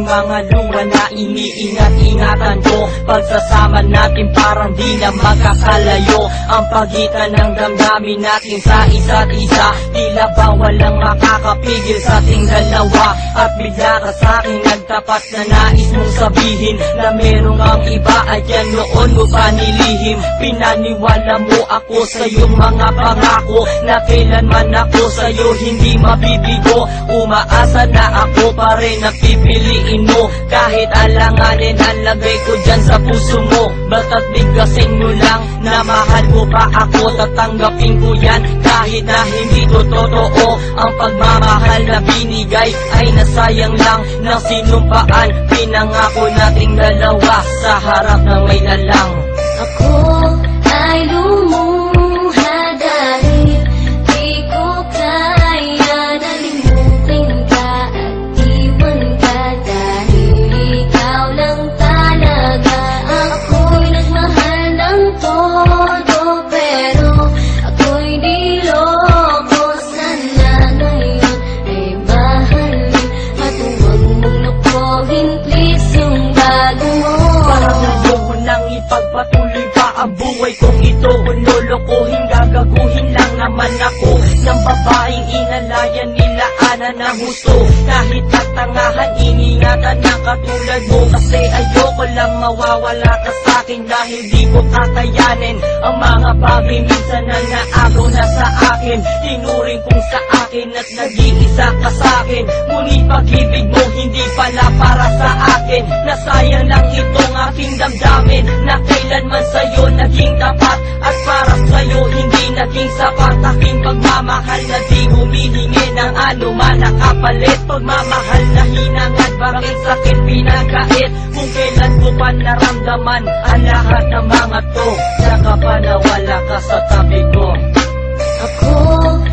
aking mga luha na iniingat-ingatan ko. Pagsasama natin parang di na magkakalayo. Ang pagitan ng damdamin natin sa isa't isa Tila ba walang makakapigil sa ating dalawa? At bigla ka sa'kin nagtapat na nais mong sabihin Na merong ang iba at yan noon mo pa nilihim. Pinaniwala mo ako sa iyong mga pangako Na kailanman ako sa'yo hindi mabibigo. Umaasa na ako pa rin na pipiliin mo Kahit alanganin ang lagay ko dyan sa puso mo. Basta't bigkasin mo lang na mahal mo pa ako. Tatanggapin ko yan kahit na hindi to totoo. Ang pagmamahal na binigay ay nasayang lang. Ng sinumpaan Pinangako nating dalawa. Sa harap ng may lalang Ako ay lumuha Lolokohin, gagaguhin lang naman ako Ng babaeng inalayan nila ana ng husto Kahit katangahan, iningatan na katulad mo. Kasi ayoko lang mawawala ka sa'kin Dahil di ko kakayanin Ang mga bagay minsan na naagaw na sa akin. Tinuring kong sa akin at nag-iisa ka sa'kin Ngunit pag-ibig mo hindi pala para sa akin. Nasayang lang itong aking damdamin Na kailanman sa'yo naging tapat At para pagmamahal na di humihingi ng anuman. Nakapalit pagmamahal na hinangad Bakit sakit pinagkait? Kung kailan ko pa naramdaman Ang lahat ng mga to. Saka pa nawala ka sa tabi ko. Ako